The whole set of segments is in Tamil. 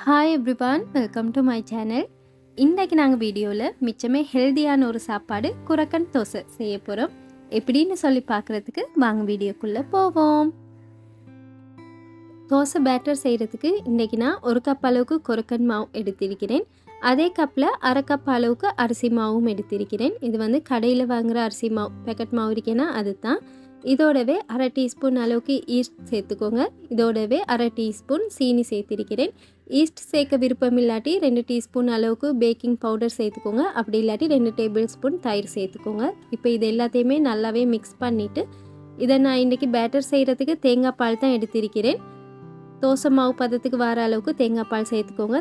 Hi everyone welcome to my channel இன்றைக்கு நாங்கள் வீடியோவில் மிச்சமே ஹெல்தியான ஒரு சாப்பாடு குரக்கன் தோசை செய்ய போகிறோம் எப்படின்னு சொல்லி பார்க்குறதுக்கு வாங்க வீடியோக்குள்ளே போவோம். தோசை பேட்டர் செய்கிறதுக்கு இன்றைக்கி நான் ஒரு கப் அளவுக்கு குரக்கன் மாவு எடுத்திருக்கிறேன். அதே கப்பில் அரை கப் அளவுக்கு அரிசி மாவும் எடுத்திருக்கிறேன். இது வந்து கடையில் வாங்குகிற அரிசி மாவு பேக்கெட் மாவு இருக்கேன்னா அது தான் இதோடவே அரை டீஸ்பூன் அளவுக்கு ஈஸ்ட் சேர்த்துக்கோங்க. இதோடவே அரை டீஸ்பூன் சீனி சேர்த்திருக்கிறேன். ஈஸ்ட் சேர்க்க விருப்பம் இல்லாட்டி ரெண்டு டீஸ்பூன் அளவுக்கு பேக்கிங் பவுடர் சேர்த்துக்கோங்க. அப்படி இல்லாட்டி ரெண்டு டேபிள் ஸ்பூன் தயிர் சேர்த்துக்கோங்க. இப்போ இது எல்லாத்தையுமே நல்லாவே மிக்ஸ் பண்ணிவிட்டு இதை நான் இன்றைக்கி பேட்டர் செய்கிறதுக்கு தேங்காய் பால் தான் எடுத்திருக்கிறேன். தோசை மாவு பதத்துக்கு வர அளவுக்கு தேங்காய் பால் சேர்த்துக்கோங்க.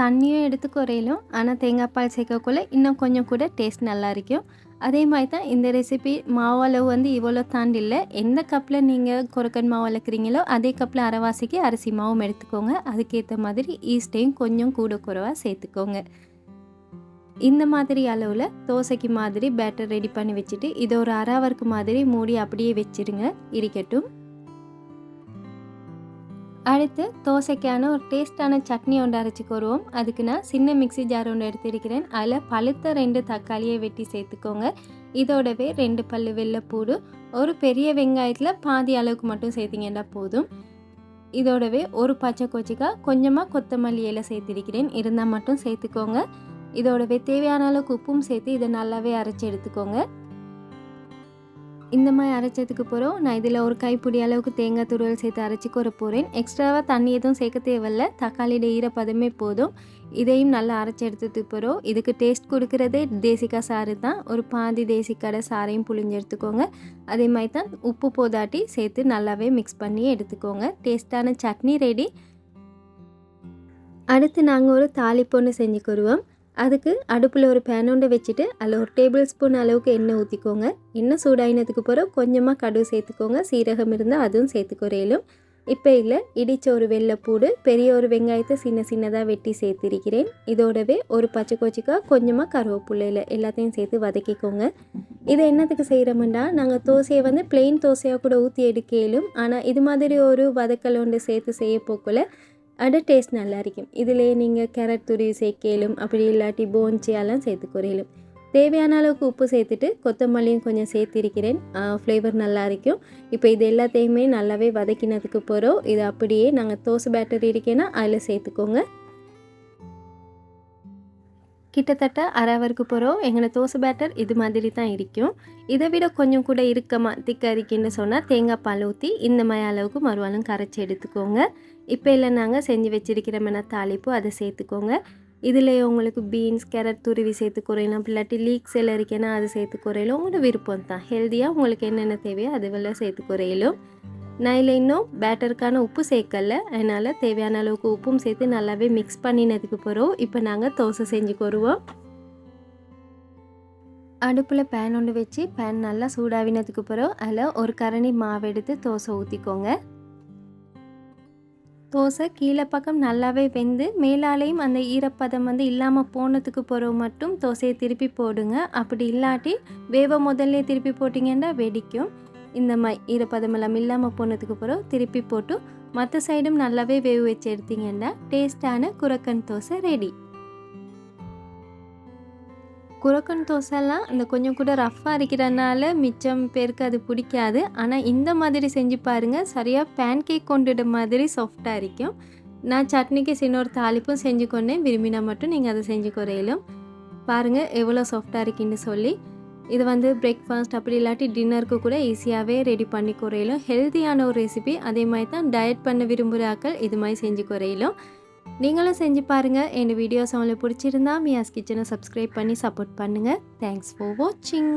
தண்ணியும் எடுத்து குறையிலும். ஆனால் தேங்காய் பால் சேர்க்கக்குள்ள இன்னும் கொஞ்சம் கூட டேஸ்ட் நல்லா இருக்கும். அதே மாதிரி தான் இந்த ரெசிபி மாவு அளவு வந்து இவ்வளோ தாண்டி இல்லை. எந்த கப்பில் நீங்கள் குரக்கன் மாவு வளர்க்குறீங்களோ அதே கப்பில் அரைவாசிக்கு அரிசி மாவும் எடுத்துக்கோங்க. அதுக்கேற்ற மாதிரி ஈஸ்டையும் கொஞ்சம் கூட குறைவாக சேர்த்துக்கோங்க. இந்த மாதிரி அளவில் தோசைக்கு மாதிரி பேட்டர் ரெடி பண்ணி வச்சுட்டு இதை ஒரு அரை ஹவருக்கு மாதிரி மூடி அப்படியே வச்சிருங்க. இருக்கட்டும். அடுத்து தோசைக்கான ஒரு டேஸ்டான சட்னி ஒன்று அரைச்சிக்கொருவோம் அதுக்கு நான் சின்ன மிக்சி ஜார் ஒன்று எடுத்திருக்கிறேன். அதில் பழுத்த ரெண்டு தக்காளியை வெட்டி சேர்த்துக்கோங்க. இதோடவே ரெண்டு பல்லு வெள்ளைப்பூடு ஒரு பெரிய வெங்காயத்தில் பாதி அளவுக்கு மட்டும் சேர்த்திங்கன்னா போதும். இதோடவே ஒரு பச்சை கொச்சிக்காய் கொஞ்சமாக கொத்தமல்லி இலை சேர்த்திருக்கிறேன். இருந்தால் மட்டும் சேர்த்துக்கோங்க. இதோடவே தேவையான அளவுக்கு உப்பும் சேர்த்து இதை நல்லாவே அரைச்சி எடுத்துக்கோங்க. இந்த மாதிரி அரைச்சதுக்கு போகிறோம் நான் இதில் ஒரு கைப்பிடி அளவுக்கு தேங்காய் துருவல் சேர்த்து அரைச்சி கொற போகிறேன் எக்ஸ்ட்ராவாக தண்ணி எதுவும் சேர்க்க தேவையில்ல. தக்காளியோட ஈரப்பதமே போதும். இதையும் நல்லா அரைச்சி எடுத்துட்டு போகிறோம் இதுக்கு டேஸ்ட் கொடுக்குறதே தேசிக்காய் சாறு தான். ஒரு பாதி தேசிக்கடை சாறையும் புளிஞ்சு எடுத்துக்கோங்க. அதே மாதிரி தான் உப்பு போதாட்டி சேர்த்து நல்லாவே மிக்ஸ் பண்ணி எடுத்துக்கோங்க. டேஸ்ட்டான சட்னி ரெடி அடுத்து நாங்கள் ஒரு தாளிப்பொண்ணு செஞ்சு கொருவோம் அதுக்கு அடுப்பில் ஒரு பேனோண்டை வச்சுட்டு அதில் ஒரு டேபிள் ஸ்பூன் அளவுக்கு எண்ணெய் ஊற்றிக்கோங்க எண்ணெய் சூடாயினதுக்கு பிறகு கொஞ்சமாக கடுகு சேர்த்துக்கோங்க. சீரகம் இருந்தால் அதுவும் சேர்த்துக்குறையிலும் இப்போ இல்லை இடித்த ஒரு வெள்ளைப்பூடு பெரிய ஒரு வெங்காயத்தை சின்ன சின்னதாக வெட்டி சேர்த்திருக்கிறேன். இதோடவே ஒரு பச்சை கொச்சிக்காய் கொஞ்சமாக கருவேப்பிள்ளையில் எல்லாத்தையும் சேர்த்து வதக்கிக்கோங்க. இதை என்னத்துக்கு செய்கிறோம்னா நாங்கள் தோசையை வந்து பிளெயின் தோசையாக கூட ஊற்றி எடுக்கலும். ஆனால் இது மாதிரி ஒரு வதக்கல் ஒன்று சேர்த்து செய்ய போக்குள்ள அட டேஸ்ட் நல்லா இருக்கும் இதிலே நீங்கள் கேரட் துருவி சேர்க்கலும் அப்படி இல்லாட்டி போன்ச்சியெல்லாம் சேர்த்து குறையலும் தேவையான அளவுக்கு உப்பு சேர்த்துட்டு கொத்தமல்லியும் கொஞ்சம் சேர்த்திருக்கிறேன். ஃப்ளேவர் நல்லா இருக்கும் இப்போ இது எல்லாத்தையுமே நல்லாவே வதக்கினதுக்கு போகிறோம் இது அப்படியே நாங்கள் தோசை பேட்டர் இருக்கேன்னா அதில் சேர்த்துக்கோங்க. கிட்டத்தட்ட அரை அவருக்கு போகிறோம் எங்களோட தோசை பேட்டர் இது மாதிரி தான் இருக்கும். இதை விட கொஞ்சம் கூட இருக்கமாக திக்க இருக்குன்னு சொன்னால் தேங்காய் பால் ஊற்றி இந்த மாதிரி அளவுக்கு மறுவாலும் கரைச்சி எடுத்துக்கோங்க. இப்போ இல்லை நாங்கள் செஞ்சு வச்சிருக்கிறோம்னா தாளிப்பு அதை சேர்த்துக்கோங்க. இதில் உங்களுக்கு பீன்ஸ் கேரட் துருவி சேர்த்து குறையலாம் இல்லாட்டி லீக்ஸ் எல்லாம் இருக்கேன்னா அது சேர்த்து குறையலும் உங்களோட விருப்பம் தான் ஹெல்த்தியாக உங்களுக்கு என்னென்ன தேவையோ அதுவெல்லாம் சேர்த்து குறையலும் நான் இல்லை இன்னும் பேட்டருக்கான உப்பு சேர்க்கல. அதனால் தேவையான அளவுக்கு உப்பும் சேர்த்து நல்லாவே மிக்ஸ் பண்ணினதுக்கு போகிறோம் இப்போ நாங்கள் தோசை செஞ்சு கொருவோம். அடுப்பில் பேன் ஒன்று வச்சு பேன் நல்லா சூடாவினதுக்கு பிறகு அதில் ஒரு கரணி மாவு எடுத்து தோசை ஊற்றிக்கோங்க தோசை கீழே பக்கம் நல்லாவே வெந்து மேலாலேயும் அந்த ஈரப்பதம் வந்து இல்லாமல் போனதுக்கு பிறகு மட்டும் தோசையை திருப்பி போடுங்க. அப்படி இல்லாட்டி வேவ முதல்ல திருப்பி போட்டிங்கன்னா வெடிக்கும். இந்த மாதிரி ஈரப்பதம் எல்லாம் இல்லாமல் போனதுக்கு பிறகு திருப்பி போட்டு மற்ற சைடும் நல்லாவே வேக வச்சு எடுத்தீங்கன்னா டேஸ்டான குரக்கன் தோசை ரெடி குரக்கன் தோசைலாம் இந்த கொஞ்சம் கூட ரஃப்பாக இருக்கிறனால மிச்சம் பேருக்கு அது பிடிக்காது. ஆனால் இந்த மாதிரி செஞ்சு பாருங்கள் சரியாக பேன் கேக் கொண்டுட மாதிரி சாஃப்டாக இருக்கும் நான் சட்னிக்கு சின்ன ஒரு தாளிப்பும் செஞ்சு கொண்டேன். விரும்பினா மட்டும் நீங்கள் அதை செஞ்சு குறையிலும். பாருங்கள் எவ்வளோ சாஃப்டாக இருக்குன்னு சொல்லி. இது வந்து பிரேக்ஃபாஸ்ட் அப்படி இல்லாட்டி டின்னருக்கு கூட ஈஸியாகவே ரெடி பண்ணி குறையிலும். ஹெல்த்தியான ஒரு ரெசிபி அதே மாதிரி தான் டயட் பண்ண விரும்புகிறாக்கள் இது மாதிரி செஞ்சு குறையிலும். நீங்களும் செஞ்சு பாருங்கள் என் வீடியோஸ் உங்களுக்கு பிடிச்சிருந்தா மியாஸ் கிச்சனை சப்ஸ்கிரைப் பண்ணி சப்போர்ட் பண்ணுங்கள் தேங்க்ஸ் ஃபார் வாட்சிங்